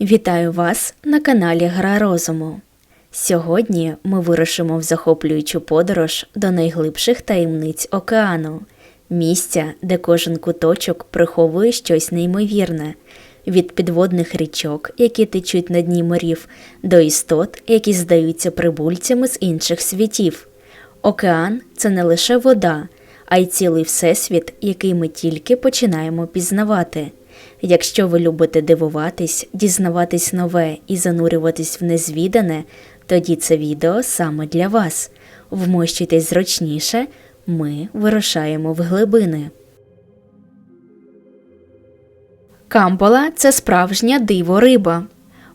Вітаю вас на каналі Гра Розуму. Сьогодні ми вирушимо в захоплюючу подорож до найглибших таємниць океану, місця, де кожен куточок приховує щось неймовірне, від підводних річок, які течуть на дні морів, до істот, які здаються прибульцями з інших світів. Океан це не лише вода, а й цілий всесвіт, який ми тільки починаємо пізнавати. Якщо ви любите дивуватись, дізнаватись нове і занурюватись в незвідане, тоді це відео саме для вас. Вмощуйтесь зручніше, ми вирушаємо в глибини. Камбола це справжня диво риба.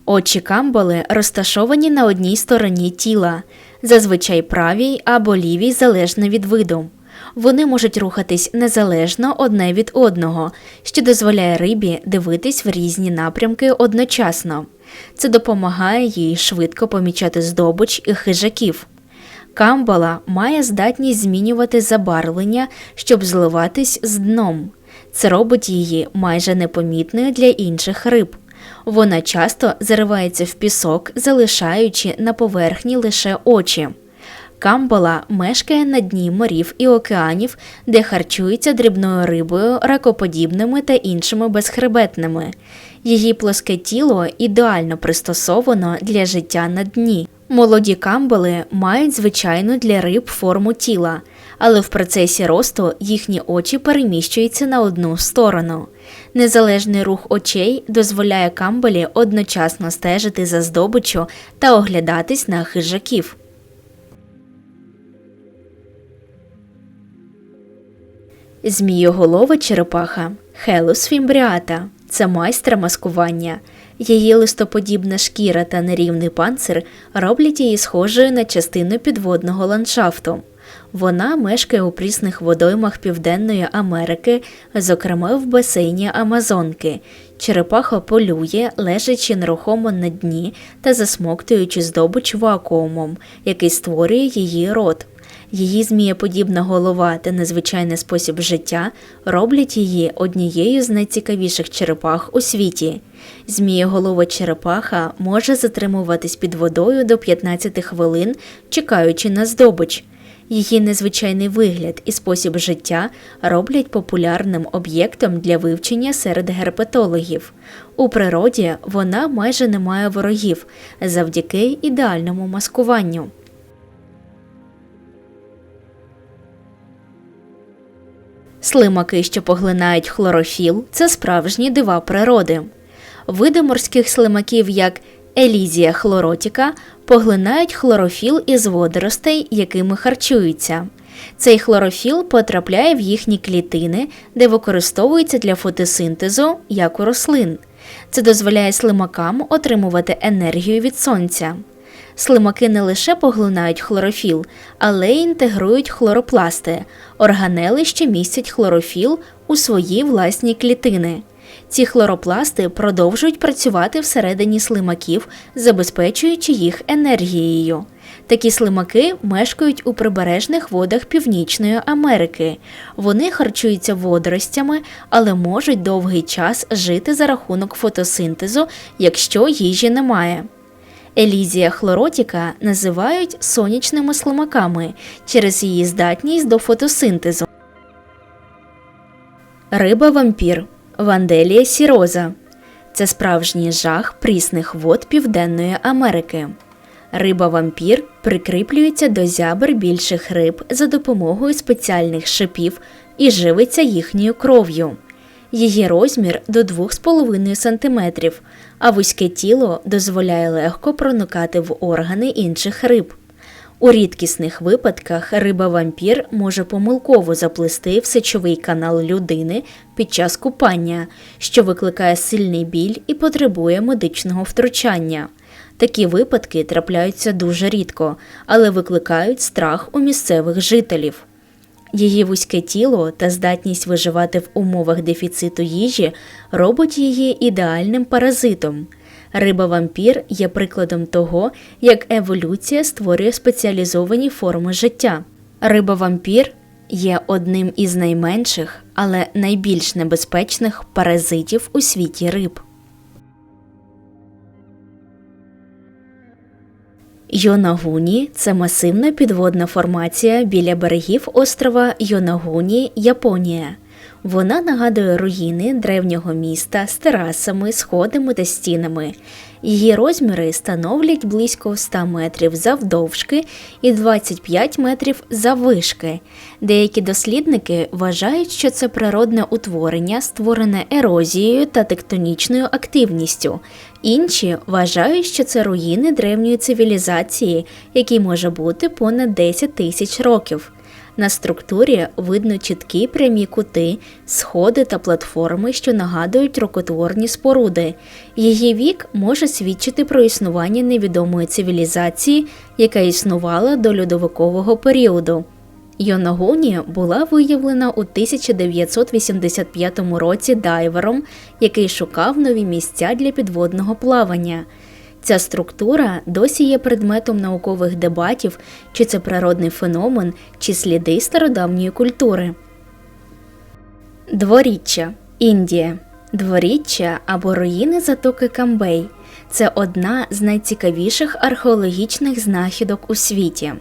Очі камболи розташовані на одній стороні тіла, зазвичай правій або лівій залежно від виду. Вони можуть рухатись незалежно одне від одного, що дозволяє рибі дивитись в різні напрямки одночасно. Це допомагає їй швидко помічати здобич і хижаків. Камбала має здатність змінювати забарвлення, щоб зливатись з дном. Це робить її майже непомітною для інших риб. Вона часто заривається в пісок, залишаючи на поверхні лише очі. Камбала мешкає на дні морів і океанів, де харчується дрібною рибою, ракоподібними та іншими безхребетними. Її плоске тіло ідеально пристосовано для життя на дні. Молоді камбали мають звичайну для риб форму тіла, але в процесі росту їхні очі переміщуються на одну сторону. Незалежний рух очей дозволяє камбалі одночасно стежити за здобиччю та оглядатись на хижаків. Змієголова черепаха Хелус фімбріата це майстра маскування. Її листоподібна шкіра та нерівний панцир роблять її схожою на частину підводного ландшафту. Вона мешкає у прісних водоймах Південної Америки, зокрема в басейні Амазонки. Черепаха полює, лежачи нерухомо на дні та засмоктуючи здобич вакуумом, який створює її рот. Її змієподібна голова та незвичайний спосіб життя роблять її однією з найцікавіших черепах у світі. Змієголова черепаха може затримуватись під водою до 15 хвилин, чекаючи на здобич. Її незвичайний вигляд і спосіб життя роблять популярним об'єктом для вивчення серед герпетологів. У природі вона майже не має ворогів завдяки ідеальному маскуванню. Слимаки, що поглинають хлорофіл, це справжні дива природи. Види морських слимаків, як елізія хлоротіка, поглинають хлорофіл із водоростей, якими харчуються. Цей хлорофіл потрапляє в їхні клітини, де використовується для фотосинтезу, як у рослин. Це дозволяє слимакам отримувати енергію від сонця. Слимаки не лише поглинають хлорофіл, але й інтегрують хлоропласти, органели, що містять хлорофіл у свої власні клітини. Ці хлоропласти продовжують працювати всередині слимаків, забезпечуючи їх енергією. Такі слимаки мешкають у прибережних водах Північної Америки. Вони харчуються водоростями, але можуть довгий час жити за рахунок фотосинтезу, якщо їжі немає. Елізія хлоротіка називають сонячними слимаками через її здатність до фотосинтезу. Риба вампір Ванделія сіроза це справжній жах прісних вод Південної Америки. Риба вампір прикріплюється до зябр більших риб за допомогою спеціальних шипів і живиться їхньою кров'ю. Її розмір до 2,5 см, а вузьке тіло дозволяє легко проникати в органи інших риб. У рідкісних випадках риба вампір може помилково заплести в сечовий канал людини під час купання, що викликає сильний біль і потребує медичного втручання. Такі випадки трапляються дуже рідко, але викликають страх у місцевих жителів. Її вузьке тіло та здатність виживати в умовах дефіциту їжі робить її ідеальним паразитом. Риба вампір є прикладом того, як еволюція створює спеціалізовані форми життя. Риба вампір є одним із найменших, але найбільш небезпечних паразитів у світі риб. Йонагуні це масивна підводна формація біля берегів острова Йонагуні, Японія. Вона нагадує руїни древнього міста з терасами, сходами та стінами. Її розміри становлять близько 100 метрів завдовжки і 25 метрів заввишки. Деякі дослідники вважають, що це природне утворення, створене ерозією та тектонічною активністю. Інші вважають, що це руїни древньої цивілізації, якій може бути понад 10 тисяч років. На структурі видно чіткі прямі кути, сходи та платформи, що нагадують рукотворні споруди. Її вік може свідчити про існування невідомої цивілізації, яка існувала до льодовикового періоду. Йонагоні була виявлена у 1985 році дайвером, який шукав нові місця для підводного плавання. Ця структура досі є предметом наукових дебатів, чи це природний феномен, чи сліди стародавньої культури. Дворіччя Індія. Дворіччя або руїни затоки Камбей це одна з найцікавіших археологічних знахідок у світі.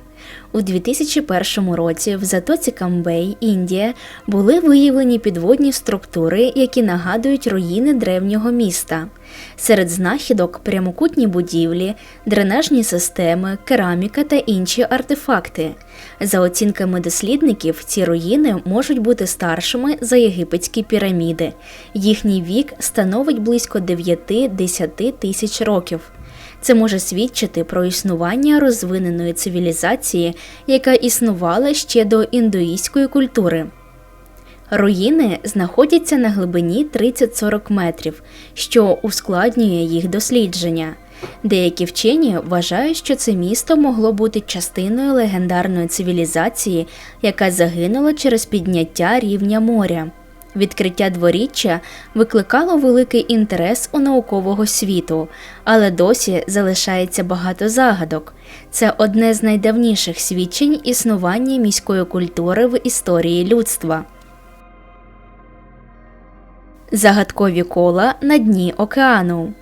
У 2001 році в затоці Камбей, Індія, були виявлені підводні структури, які нагадують руїни древнього міста. Серед знахідок прямокутні будівлі, дренажні системи, кераміка та інші артефакти. За оцінками дослідників, ці руїни можуть бути старшими за єгипетські піраміди. Їхній вік становить близько 9-10 тисяч років. Це може свідчити про існування розвиненої цивілізації, яка існувала ще до індуїзької культури. Руїни знаходяться на глибині 30-40 метрів, що ускладнює їх дослідження. Деякі вчені вважають, що це місто могло бути частиною легендарної цивілізації, яка загинула через підняття рівня моря. Відкриття дворіччя викликало великий інтерес у наукового світу, але досі залишається багато загадок. Це одне з найдавніших свідчень існування міської культури в історії людства. Загадкові кола на дні океану.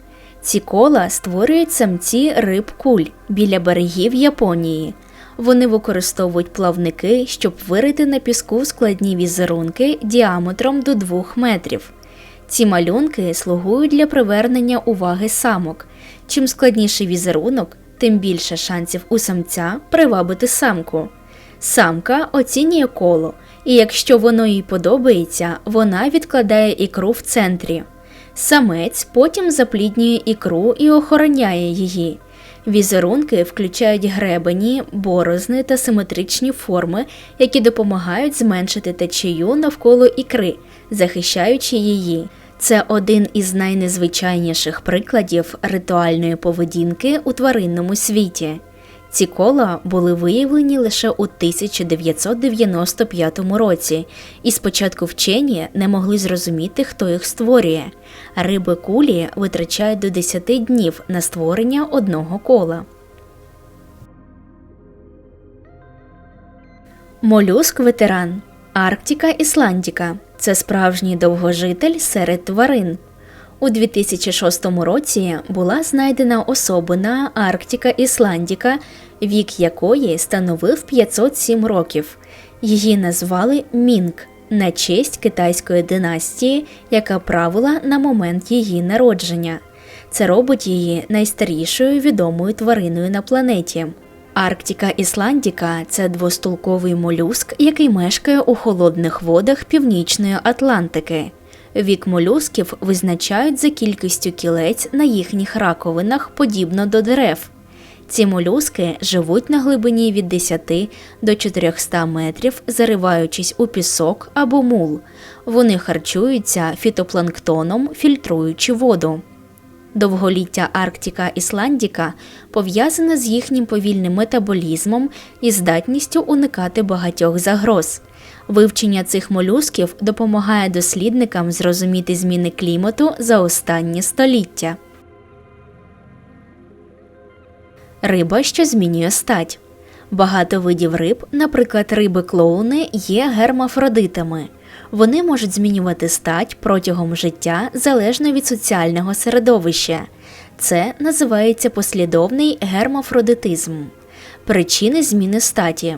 Ці кола створюють самці риб куль біля берегів Японії. Вони використовують плавники, щоб вирити на піску складні візерунки діаметром до 2 метрів. Ці малюнки слугують для привернення уваги самок. Чим складніший візерунок, тим більше шансів у самця привабити самку. Самка оцінює коло, і якщо воно їй подобається, вона відкладає ікру в центрі. Самець потім запліднює ікру і охороняє її. Візерунки включають гребені, борозни та симетричні форми, які допомагають зменшити течію навколо ікри, захищаючи її. Це один із найнезвичайніших прикладів ритуальної поведінки у тваринному світі. Ці кола були виявлені лише у 1995 році, і спочатку вчені не могли зрозуміти, хто їх створює. Риби кулі витрачають до 10 днів на створення одного кола. Молюск ветеран Арктика Ісландіка це справжній довгожитель серед тварин. У 2006 році була знайдена особина Арктика Ісландіка, вік якої становив 507 років. Її назвали Мінк на честь китайської династії, яка правила на момент її народження. Це робить її найстарішою відомою твариною на планеті. Арктика Ісландіка це двостулковий молюск, який мешкає у холодних водах Північної Атлантики. Вік молюсків визначають за кількістю кілець на їхніх раковинах подібно до дерев. Ці молюски живуть на глибині від 10 до 400 метрів, зариваючись у пісок або мул. Вони харчуються фітопланктоном, фільтруючи воду. Довголіття Арктика Ісландіка пов'язане з їхнім повільним метаболізмом і здатністю уникати багатьох загроз. Вивчення цих молюсків допомагає дослідникам зрозуміти зміни клімату за останні століття. Риба, що змінює стать. Багато видів риб, наприклад, риби клоуни, є гермафродитами. Вони можуть змінювати стать протягом життя залежно від соціального середовища. Це називається послідовний гермафродитизм. Причини зміни статі.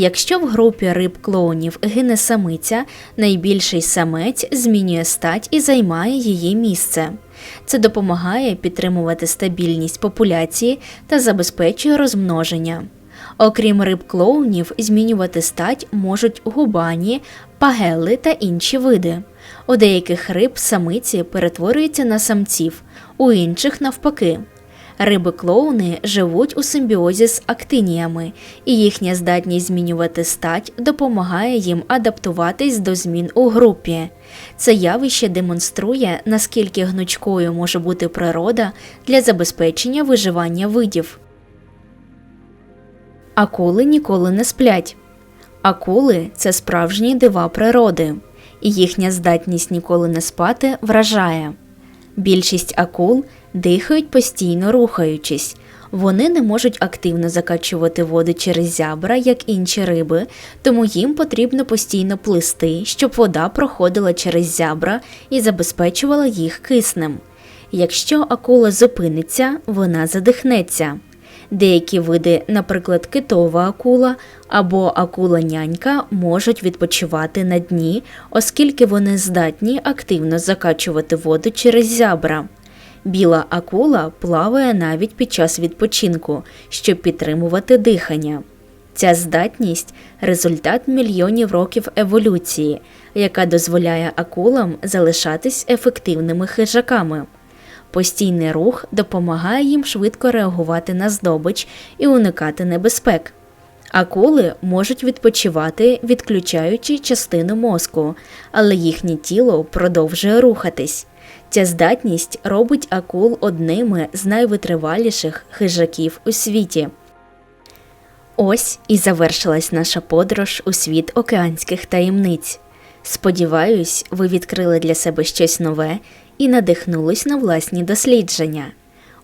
Якщо в групі риб клоунів гине самиця, найбільший самець змінює стать і займає її місце. Це допомагає підтримувати стабільність популяції та забезпечує розмноження. Окрім риб клоунів, змінювати стать можуть губані, пагели та інші види. У деяких риб самиці перетворюються на самців, у інших навпаки. Риби-клоуни живуть у симбіозі з актиніями, і їхня здатність змінювати стать допомагає їм адаптуватись до змін у групі. Це явище демонструє, наскільки гнучкою може бути природа для забезпечення виживання видів. Акули ніколи не сплять. Акули це справжні дива природи, і їхня здатність ніколи не спати вражає. Більшість акул дихають постійно рухаючись. Вони не можуть активно закачувати воду через зябра, як інші риби, тому їм потрібно постійно плисти, щоб вода проходила через зябра і забезпечувала їх киснем. Якщо акула зупиниться, вона задихнеться. Деякі види, наприклад, китова акула або акула-нянька, можуть відпочивати на дні, оскільки вони здатні активно закачувати воду через зябра. Біла акула плаває навіть під час відпочинку, щоб підтримувати дихання. Ця здатність результат мільйонів років еволюції, яка дозволяє акулам залишатись ефективними хижаками. Постійний рух допомагає їм швидко реагувати на здобич і уникати небезпек. Акули можуть відпочивати, відключаючи частину мозку, але їхнє тіло продовжує рухатись. Ця здатність робить акул одними з найвитриваліших хижаків у світі. Ось і завершилась наша подорож у світ океанських таємниць. Сподіваюсь, ви відкрили для себе щось нове і надихнулись на власні дослідження.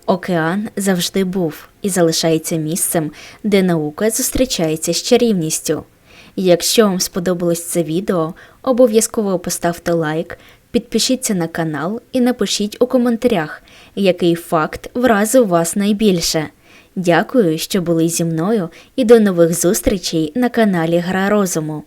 Океан завжди був і залишається місцем, де наука зустрічається з чарівністю. Якщо вам сподобалось це відео, обов'язково поставте лайк, підпишіться на канал і напишіть у коментарях, який факт вразив вас найбільше. Дякую, що були зі мною, і до нових зустрічей на каналі Гра Розуму.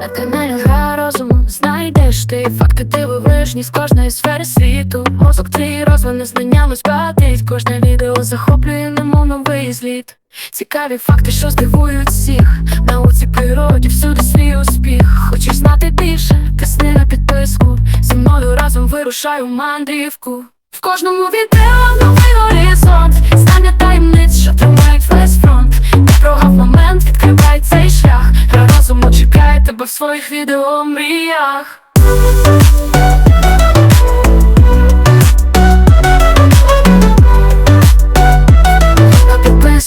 На каналі Гра розуму знайдеш ти факти дивовижні з кожної сфери світу. Мозок твій розвини знаннями збагатить Кожне відео захоплює немов новий зліт. Цікаві факти, що здивують всіх. Науці природі всюди свій успіх. Хочеш знати більше? Тисни на підписку. Зі мною разом вирушаю мандрівку. В кожному відео новий горизонт. Знання таємниць, що тримають весь фронт. Не прогав момент, відкривай цей шлях. Гра розуму чекає тебе в своїх відео